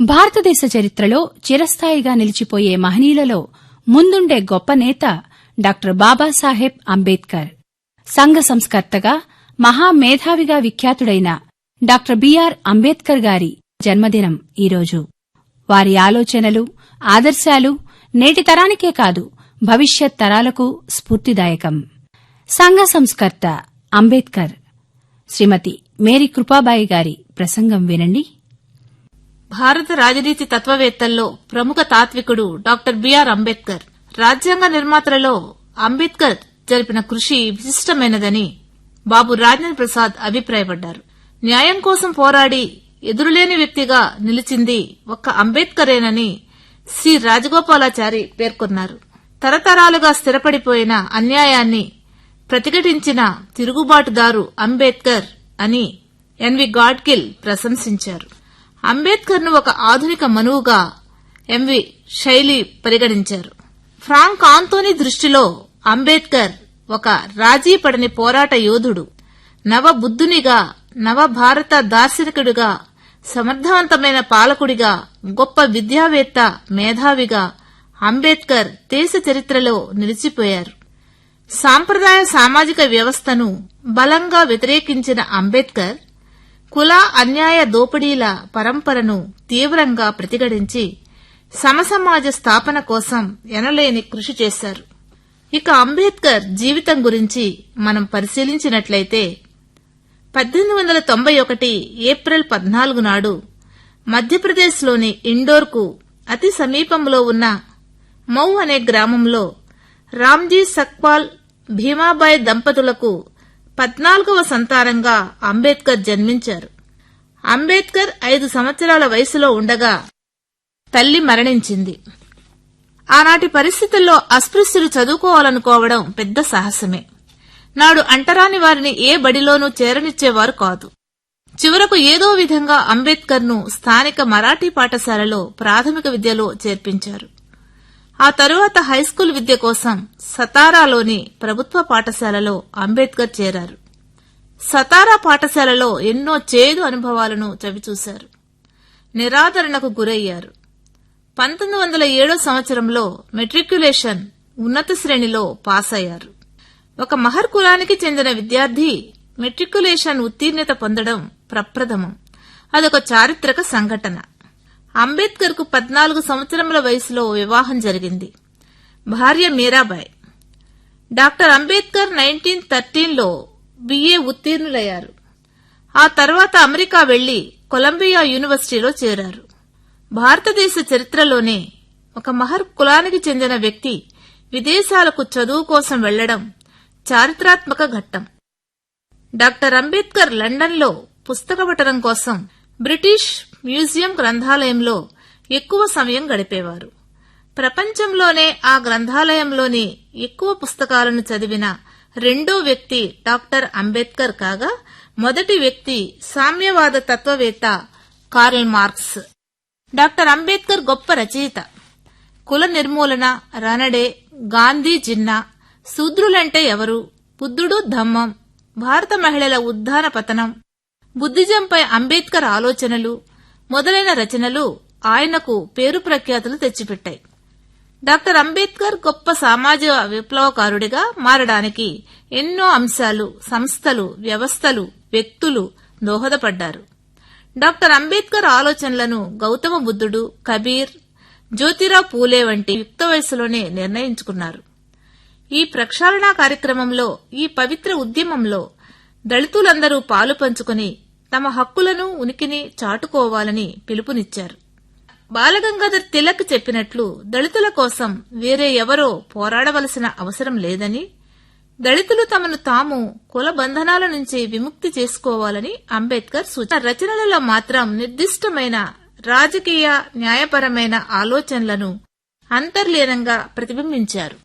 భారతదేశ చరిత్రలో చిరస్థాయిగా నిలిచిపోయే మహనీయులలో ముందుండే గొప్ప నేత డాక్టర్ బాబాసాహెబ్ అంబేద్కర్. సంఘ సంస్కర్తగా మహామేధావిగా విఖ్యాతుడైన డాక్టర్ బిఆర్ అంబేద్కర్ గారి జన్మదినం ఈరోజు. వారి ఆలోచనలు ఆదర్శాలు నేటి తరానికే కాదు భవిష్యత్ తరాలకు స్ఫూర్తిదాయకం. సంఘ సంస్కర్త అంబేద్కర్. శ్రీమతి మేరీ కృపాబాయి గారి ప్రసంగం వినండి. భారత రాజనీతి తత్వవేత్తల్లో ప్రముఖ తాత్వికుడు డాక్టర్ బిఆర్ అంబేద్కర్. రాజ్యాంగ నిర్మాతలలో అంబేద్కర్ జరిపిన కృషి విశిష్టమైనదని బాబు రాజేంద్ర ప్రసాద్ అభిప్రాయపడ్డారు. న్యాయం కోసం పోరాడి ఎదురులేని వ్యక్తిగా నిలిచింది ఒక్క అంబేద్కరేనని సి రాజగోపాలాచారి పేర్కొన్నారు. తరతరాలుగా స్థిరపడిపోయిన అన్యాయాన్ని ప్రతిఘటించిన తిరుగుబాటుదారు అంబేద్కర్ అని ఎన్వి గాడ్కిల్ ప్రశంసించారు. అంబేద్కర్ను ఒక ఆధునిక మనువుగా ఎంవి శైలి పరిగణించారు. ఫ్రాంక్ ఆంతోనీ దృష్టిలో అంబేద్కర్ ఒక రాజీ పడని పోరాట యోధుడు. నవ బుద్ధునిగా దార్శనికుడిగా సమర్థవంతమైన పాలకుడిగా గొప్ప విద్యావేత్త మేధావిగా అంబేద్కర్ దేశ చరిత్రలో నిలిచిపోయారు. సాంప్రదాయ సామాజిక వ్యవస్థను బలంగా వ్యతిరేకించిన అంబేద్కర్ కుల అన్యాయ దోపిడీల పరంపరను తీవ్రంగా ప్రతిఘటించి సమసమాజ స్థాపన కోసం ఎనలేని కృషి చేశారు. ఇక అంబేద్కర్ జీవితం గురించి మనం పరిశీలించినట్లయితే పద్దెనిమిది వందల తొంభై ఒకటి ఏప్రిల్ పద్నాలుగు నాడు మధ్యప్రదేశ్లోని ఇండోర్కు అతి సమీపంలో ఉన్న మౌ అనే గ్రామంలో రామ్జీ సక్పాల్ భీమాబాయ్ దంపతులకు పద్నాలుగవ సంతానంగా అంబేద్కర్ జన్మించారు. అంబేద్కర్ ఐదు సంవత్సరాల వయసులో ఉండగా తల్లి మరణించింది. ఆనాటి పరిస్థితుల్లో అస్పృశ్యులు చదువుకోవాలనుకోవడం పెద్ద సాహసమే. నాడు అంటరాని వారిని ఏ బడిలోనూ చేరనిచ్చేవారు కాదు. చివరకు ఏదో విధంగా అంబేద్కర్ను స్థానిక మరాఠీ పాఠశాలలో ప్రాథమిక విద్యలో చేర్పించారు. ఆ తరువాత హైస్కూల్ విద్య కోసం సతారాలోని ప్రభుత్వ పాఠశాలలో అంబేద్కర్ చేరారు. సతారా పాఠశాలలో ఎన్నో చేదు అనుభవాలను చవిచూశారు. నిరాదరణకు గురయ్యారు. పంతొమ్మిది వందల ఏడో సంవత్సరంలో మెట్రిక్యులేషన్ ఉన్నత శ్రేణిలో పాస్ అయ్యారు ఒక మహర్ కులానికి చెందిన విద్యార్థి మెట్రిక్యులేషన్ ఉత్తీర్ణత పొందడం ప్రప్రథమం. అదొక చారిత్రక సంఘటన. అంబేద్కర్కు పద్నాలుగు సంవత్సరముల వయసులో వివాహం జరిగింది. భార్య మీరాబాయ్. డాక్టర్ అంబేద్కర్ నైన్టీన్ థర్టీన్లో బిఏ ఉత్తీర్ణులయ్యారు. ఆ తర్వాత అమెరికా వెళ్ళి కొలంబియా యూనివర్సిటీలో చేరారు. భారతదేశ చరిత్రలోనే ఒక మహర్ కులానికి చెందిన వ్యక్తి విదేశాలకు చదువు కోసం వెళ్ళడం చారిత్రాత్మక ఘట్టం. డాక్టర్ అంబేద్కర్ లండన్లో పుస్తక పఠనం కోసం బ్రిటిష్ మ్యూజియం గ్రంథాలయంలో ఎక్కువ సమయం గడిపేవారు. ప్రపంచంలోనే ఆ గ్రంథాలయంలోని ఎక్కువ పుస్తకాలను చదివిన రెండో వ్యక్తి డాక్టర్ అంబేద్కర్ కాగా మొదటి వ్యక్తి సామ్యవాద తత్వవేత్త కార్ల్ మార్క్స్. డాక్టర్ అంబేద్కర్ గొప్ప రచయిత. కుల నిర్మూలన రనడే గాంధీ జిన్నా శూద్రులంటే ఎవరు? బుద్ధుడు ధమ్మం భారత మహిళల ఉద్దాన పతనం బుద్ధిజంపై అంబేద్కర్ ఆలోచనలు మొదలైన రచనలు ఆయనకు పేరు ప్రఖ్యాతులు తెచ్చిపెట్టాయి. డాక్టర్ అంబేద్కర్ గొప్ప సామాజిక విప్లవకారుడిగా మారడానికి ఎన్నో అంశాలు సంస్థలు వ్యవస్థలు వ్యక్తులు దోహదపడ్డారు. డాక్టర్ అంబేద్కర్ ఆలోచనలను గౌతమ బుద్ధుడు కబీర్ జ్యోతిరావు పూలే వంటి యుక్త వయసులోనే నిర్ణయించుకున్నారు. ఈ ప్రక్షాళన కార్యక్రమంలో ఈ పవిత్ర ఉద్యమంలో దళితులందరూ పాలు పంచుకుని తమ హక్కులను ఉనికిని చాటుకోవాలని పిలుపునిచ్చారు. బాలగంగాధర్ తిలక్ చెప్పినట్లు దళితుల కోసం వేరే ఎవరో పోరాడవలసిన అవసరం లేదని దళితులు తమను తాము కుల బంధనాల నుంచి విముక్తి చేసుకోవాలని అంబేద్కర్ సూచన. రచనలలో మాత్రం నిర్దిష్టమైన రాజకీయ న్యాయపరమైన ఆలోచనలను అంతర్లీనంగా ప్రతిబింబించారు.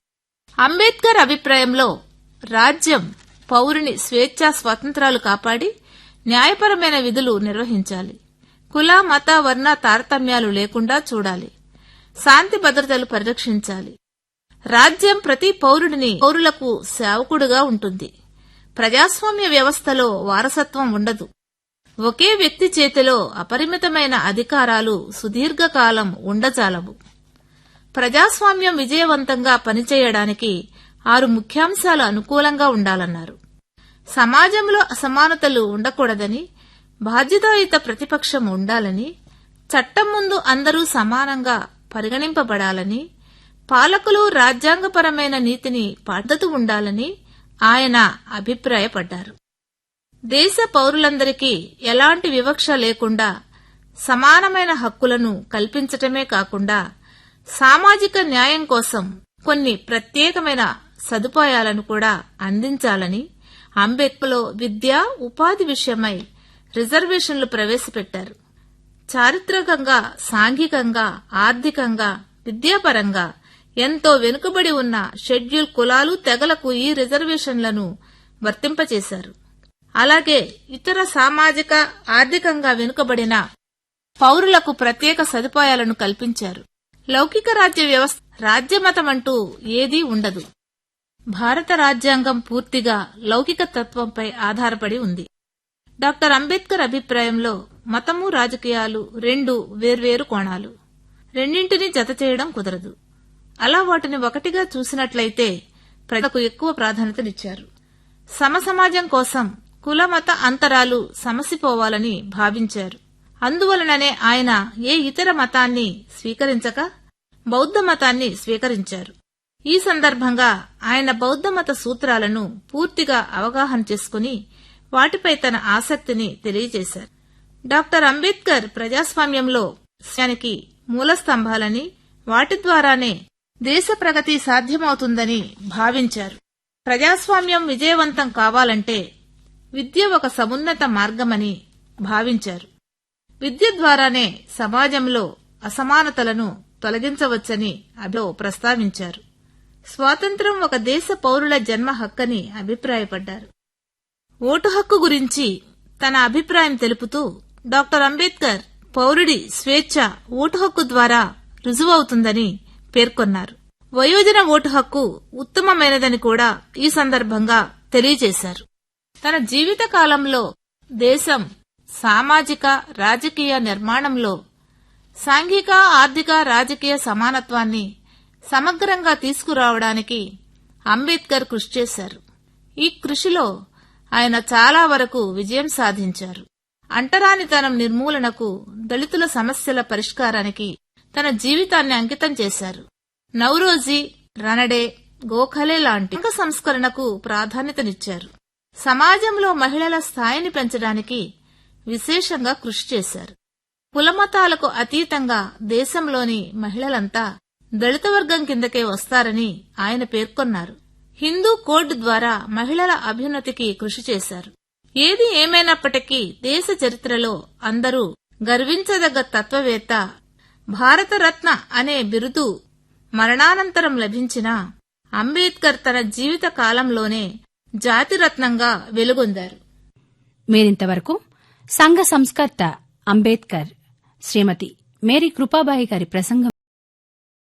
అంబేద్కర్ అభిప్రాయంలో రాజ్యం పౌరుని స్వేచ్ఛా స్వాతంత్రాలు కాపాడి న్యాయపరమైన విధులు నిర్వహించాలి. కుల మత వర్ణ తారతమ్యాలు లేకుండా చూడాలి. శాంతి భద్రతలు పరిరక్షించాలి. రాజ్యం ప్రతి పౌరుడిని పౌరులకు సేవకుడుగా ఉంటుంది. ప్రజాస్వామ్య వ్యవస్థలో వారసత్వం ఉండదు. ఒకే వ్యక్తి చేతిలో అపరిమితమైన అధికారాలు సుదీర్ఘకాలం ఉండజాలవు. ప్రజాస్వామ్యం విజయవంతంగా పనిచేయడానికి ఆరు ముఖ్యాంశాలు అనుకూలంగా ఉండాలన్నారు. సమాజంలో అసమానతలు ఉండకూడదని బాధ్యతాయుత ప్రతిపక్షం ఉండాలని చట్టం ముందు అందరూ సమానంగా పరిగణింపబడాలని పాలకులు రాజ్యాంగపరమైన నీతిని పద్ధతి ఉండాలని ఆయన అభిప్రాయపడ్డారు. దేశ పౌరులందరికీ ఎలాంటి వివక్ష లేకుండా సమానమైన హక్కులను కల్పించటమే కాకుండా సామాజిక న్యాయం కోసం కొన్ని ప్రత్యేకమైన సదుపాయాలను కూడా అందించాలని అంబేద్కర్లో విద్య ఉపాధి విషయమై రిజర్వేషన్లు ప్రవేశపెట్టారు. చారిత్రకంగా సాంఘికంగా ఆర్థికంగా విద్యాపరంగా ఎంతో వెనుకబడి ఉన్న షెడ్యూల్ కులాలు తెగలకు ఈ రిజర్వేషన్లను వర్తింపచేశారు అలాగే ఇతర సామాజిక ఆర్థికంగా వెనుకబడిన పౌరులకు ప్రత్యేక సదుపాయాలను కల్పించారు. లౌకిక రాజ్య వ్యవస్థ రాజ్యమతమంటూ ఏదీ ఉండదు. భారత రాజ్యాంగం పూర్తిగా లౌకిక తత్వంపై ఆధారపడి ఉంది. డాక్టర్ అంబేద్కర్ అభిప్రాయంలో మతము రాజకీయాలు రెండు వేర్వేరు కోణాలు. రెండింటినీ జత చేయడం కుదరదు. అలా వాటిని ఒకటిగా చూసినట్లయితే ప్రజలకు ఎక్కువ ప్రాధాన్యతనిచ్చారు. సమసమాజం కోసం కుల మత అంతరాలు సమసిపోవాలని భావించారు. అందువలననే ఆయన ఏ ఇతర మతాన్ని స్వీకరించక బౌద్ధ మతాన్ని స్వీకరించారు. ఈ సందర్భంగా ఆయన బౌద్ధ మత సూత్రాలను పూర్తిగా అవగాహన చేసుకుని వాటిపై తన ఆసక్తిని తెలియజేశారు. డాక్టర్ అంబేద్కర్ ప్రజాస్వామ్యంలో దేశానికి మూల స్తంభాలని వాటి ద్వారానే దేశ ప్రగతి సాధ్యమవుతుందని భావించారు. ప్రజాస్వామ్యం విజయవంతం కావాలంటే విద్య ఒక సమున్నత మార్గమని భావించారు. విద్య ద్వారానే సమాజంలో అసమానతలను తొలగించవచ్చని అభిలో ప్రస్తావించారు. స్వాతంత్రం ఒక దేశ పౌరుల జన్మ హక్కని అభిప్రాయపడ్డారు. ఓటు హక్కు గురించి తన అభిప్రాయం తెలుపుతూ డాక్టర్ అంబేద్కర్ పౌరుడి స్వేచ్ఛ ఓటు హక్కు ద్వారా రుజువవుతుందని పేర్కొన్నారు. వయోజన ఓటు హక్కు ఉత్తమమైనదని కూడా ఈ సందర్భంగా తెలియజేశారు. తన జీవిత కాలంలో దేశం సామాజిక రాజకీయ నిర్మాణంలో సాంఘిక ఆర్థిక రాజకీయ సమానత్వాన్ని సమగ్రంగా తీసుకురావడానికి అంబేద్కర్ కృషి చేశారు. ఈ కృషిలో ఆయన చాలా వరకు విజయం సాధించారు. అంటరానితనం నిర్మూలనకు దళితుల సమస్యల పరిష్కారానికి తన జీవితాన్ని అంకితం చేశారు. నౌరోజీ రనడే గోఖలే లాంటి సంస్కరణకు ప్రాధాన్యతనిచ్చారు. సమాజంలో మహిళల స్థాయిని పెంచడానికి విశేషంగా కృషి చేశారు. కులమతాలకు అతీతంగా దేశంలోని మహిళలంతా దళిత వర్గం కిందకే వస్తారని ఆయన పేర్కొన్నారు. హిందూ కోడ్ ద్వారా మహిళల అభ్యున్నతికి కృషి చేశారు. ఏది ఏమైనప్పటికీ దేశ చరిత్రలో అందరూ గర్వించదగ్గ తత్వవేత్త భారతరత్న అనే బిరుదు మరణానంతరం లభించిన అంబేద్కర్ తన జీవిత కాలంలోనే జాతిరత్నంగా వెలుగొందారు. మీరింతవరకు సంఘ సంస్కర్త అంబేద్కర్ శ్రీమతి మేరీ కృపాబాయి గారి ప్రసంగం